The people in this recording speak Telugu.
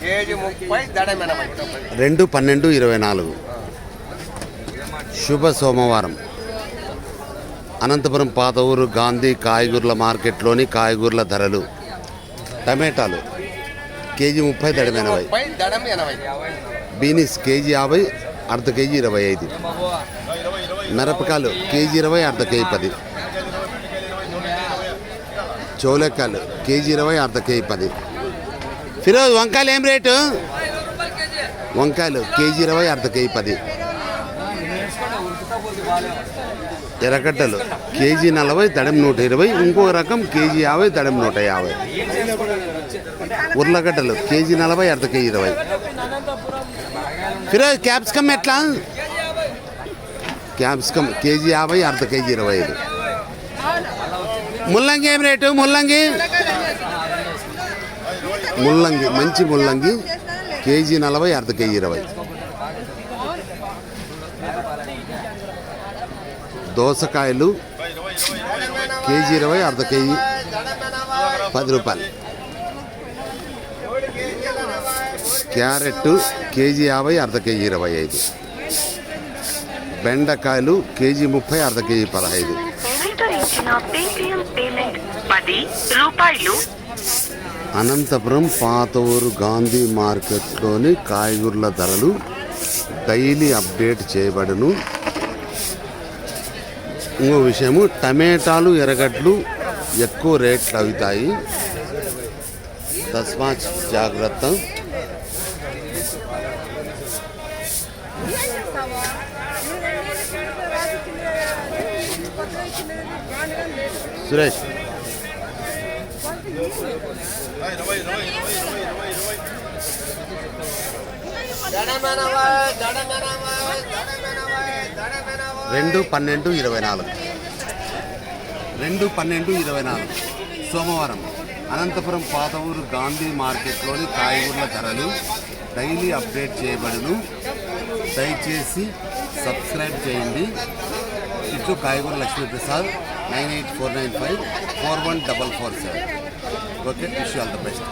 కేజీ ముప్పై దడం ఎనభై రెండు పన్నెండు ఇరవై నాలుగు. శుభ సోమవారం. అనంతపురం పాత ఊరు గాంధీ కాయగూరల మార్కెట్లోని కాయగూరల ధరలు టమాటాలు కేజీ ముప్పై దడం ఎనభై ముప్పై దడం ఎనభై బీనిస్ కేజీ యాభై అర్ధ కేజీ ఇరవై ఐదు. మిరపకాయలు కేజీ ఇరవై అర్ధ కేజీ పది. చోలకాయలు కేజీ ఇరవై అర్ధ కేజీ పది. ఫిరోజ్ వంకాయలు ఏం రేటు? వంకాయలు కేజీ ఇరవై అర్ధ కేజీ పది. ఎర్రగడ్డలు కేజీ నలభై దడం నూట ఇరవై ఇంకో రకం కేజీ యాభై దడం నూట యాభై. ఉర్లగడ్డలు కేజీ నలభై అర్ధ కేజీ ఇరవై. ఫిరోజ్ క్యాప్సికమ్ ఎట్లా? క్యాప్సికమ్ కేజీ యాభై అర్ధ కేజీ ఇరవై ఐదు. ముల్లంగి ఏం రేటు? ముల్లంగి? ముల్లంగి మంచి ముల్లంగి కేజీ నలభై అర్ధ కేజీ ఇరవై. దోసకాయలు కేజీ ఇరవై అర్ధ కేజీ పది రూపాయలు. క్యారెట్ కేజీ యాభై అర్ధ కేజీ ఇరవై ఐదు. బెండకాయలు కేజీ ముప్పై అర్ధ కేజీ పదహైదు. అనంతపురం పాత ఊరు గాంధీ మార్కెట్లోని కాయగూరల ధరలు డైలీ అప్డేట్ చేయబడును. ఇంకో విషయము టమాటాలు ఎర్రగడ్డలు ఎక్కువ రేట్లు అవుతాయి. తస్మాత్ జాగ్రత్త. సురేష్ దడం ఎనభై దడం ఎనభై దడం ఎనభై దడం ఎనభై రెండు పన్నెండు ఇరవై నాలుగు. రెండు పన్నెండు ఇరవై నాలుగు. సోమవారం అనంతపురం పాత ఊరు గాంధీ మార్కెట్లోని కాయగూరల ధరలు డైలీ అప్డేట్ చేయబడును. దయచేసి సబ్స్క్రైబ్ చేయండి. ఇట్లు కాయగూర Lakshmi Prasad nine eight four nine five four one double four seven. Okay wish all the best